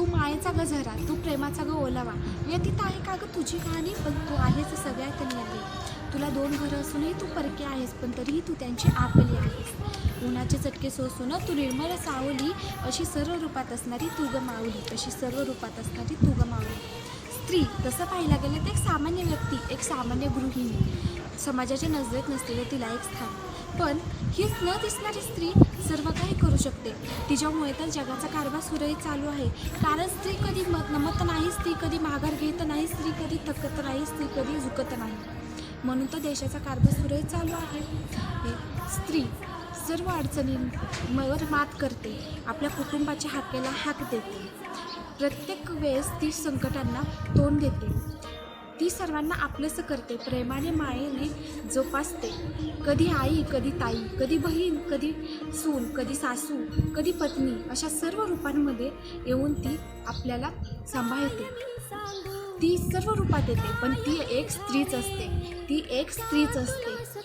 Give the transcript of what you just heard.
तू मायेचा ग झरा तू प्रेमाचा ग ओलावा. व्यतीत आहे का ग तुझी कहाणी? पण तू आहेस सगळ्यात न्यारी तुला दोन घरं असूनही तू परके आहेस पण तरीही तू त्यांची आपली आहेस. उन्हाचे चटके सोसून तू निर्मळ सावली अशी सर्व रूपात असणारी तू ग मावली अशी सर्व रूपात असणारी तू ग मावली स्त्री तसं पाहायला गेलं तर एक सामान्य व्यक्ती एक सामान्य गृहिणी. समाजाच्या नजरेत नसलेले तिला एक स्थान. पण हीच न दिसणारी स्त्री सर्व काही करू शकते. तिच्यामुळे तर जगाचा कारभार सुरळीत चालू आहे. कारण स्त्री कधी मत नमत नाही स्त्री कधी माघार घेत नाही स्त्री कधी थकत नाही स्त्री कधी झुकत नाही. म्हणून तर देशाचा कारभार सुरळीत चालू आहे. स्त्री सर्व अडचणींवर मात करते. आपल्या कुटुंबाच्या हाकेला हाक देते. प्रत्येक वेळेस ती संकटांना तोंड देते. ती सर्वांना आपलंसं करते. प्रेमाने मायेने जोपासते. कधी आई कधी ताई कधी बहीण कधी सून कधी सासू कधी पत्नी अशा सर्व रूपांमध्ये येऊन ती आपल्याला सांभाळते. ती सर्व रूपात येते पण ती एक स्त्रीच असते. ती एक स्त्रीच असते.